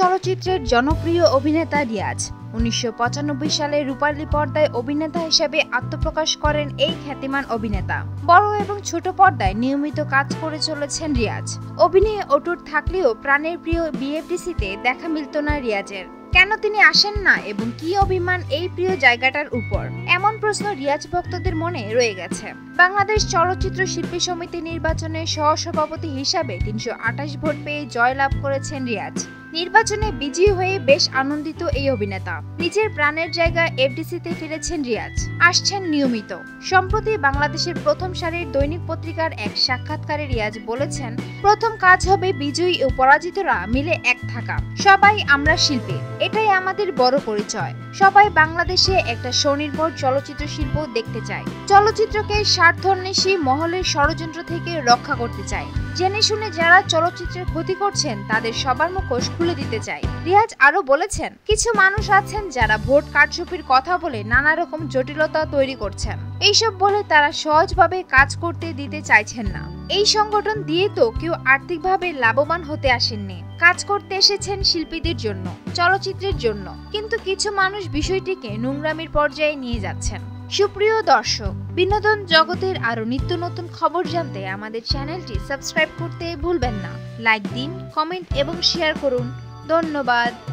চলচ্চিত্রের জনপ্রিয় অভিনেতা রিয়াজ। উনিশশো পঁচানব্বই সালে রূপালী পর্দায় অভিনেতা হিসেবে আত্মপ্রকাশ করেন এই খ্যাতিমান অভিনেতা। বড় এবং ছোট পর্দায় নিয়মিত কাজ করে চলেছেন রিয়াজ। অভিনয়ে অটুট থাকলেও প্রাণের প্রিয় বিএফডিসিতে দেখা মিলত না রিয়াজের। কেন তিনি আসেন না এবং কি অভিমান এই প্রিয় জায়গাটার উপর? এমন প্রশ্ন রিয়াজ ভক্তদের মনে রয়ে গেছে। বাংলাদেশ চলচ্চিত্র শিল্পী সমিতি নির্বাচনে সহসভাপতি হিসাবে তিনশো আঠাশ ভোট পেয়ে জয়লাভ করেছেন রিয়াজ। নির্বাচনে বিজয়ী হয়ে বেশ আনন্দিত এই অভিনেতা। নিজের প্রাণের জায়গা এফডিসিতে ফিরেছেন রিয়াজ। আসছেন নিয়মিত। সম্প্রতি বাংলাদেশের প্রথম সারির দৈনিক পত্রিকার এক সাক্ষাৎকারে রিয়াজ বলেছেন, প্রথম কাজ হবে বিজয়ী ও পরাজিতরা মিলে এক থাকা। সবাই আমরা শিল্পী। এটাই আমাদের বড় পরিচয়। সবাই বাংলাদেশে একটা স্বনির্ভর চলচ্চিত্র শিল্প দেখতে চায়। চলচ্চিত্রকে স্বার্থন্বেষী মহলের ষড়যন্ত্র থেকে রক্ষা করতে চায়। জেনে শুনে যারা চলচ্চিত্রের ক্ষতি করছেন, তাদের সবার মুখোশ খুলে দিতে চাই। রিয়াজ আরও বলেছেন, কিছু মানুষ আছেন যারা ভোট কারচুপির কথা বলে নানা রকম জটিলতা তৈরি করছেন। এইসব বলে তারা সহজভাবে কাজ করতে দিতে চাইছেন না। এই সংগঠন দিয়ে তো কেউ আর্থিকভাবে লাভবান হতে আসেননি। কাজ করতে এসেছেন শিল্পীদের জন্য, চলচ্চিত্রের জন্য। কিন্তু কিছু মানুষ বিষয়টিকে নোংরামির পর্যায়ে নিয়ে যাচ্ছেন। সুপ্রিয় দর্শক বিনোদন জগতের আরও নিত্য নতুন খবর জানতে আমাদের চ্যানেলটি সাবস্ক্রাইব করতে ভুলবেন না। লাইক দিন, কমেন্ট এবং শেয়ার করুন। ধন্যবাদ।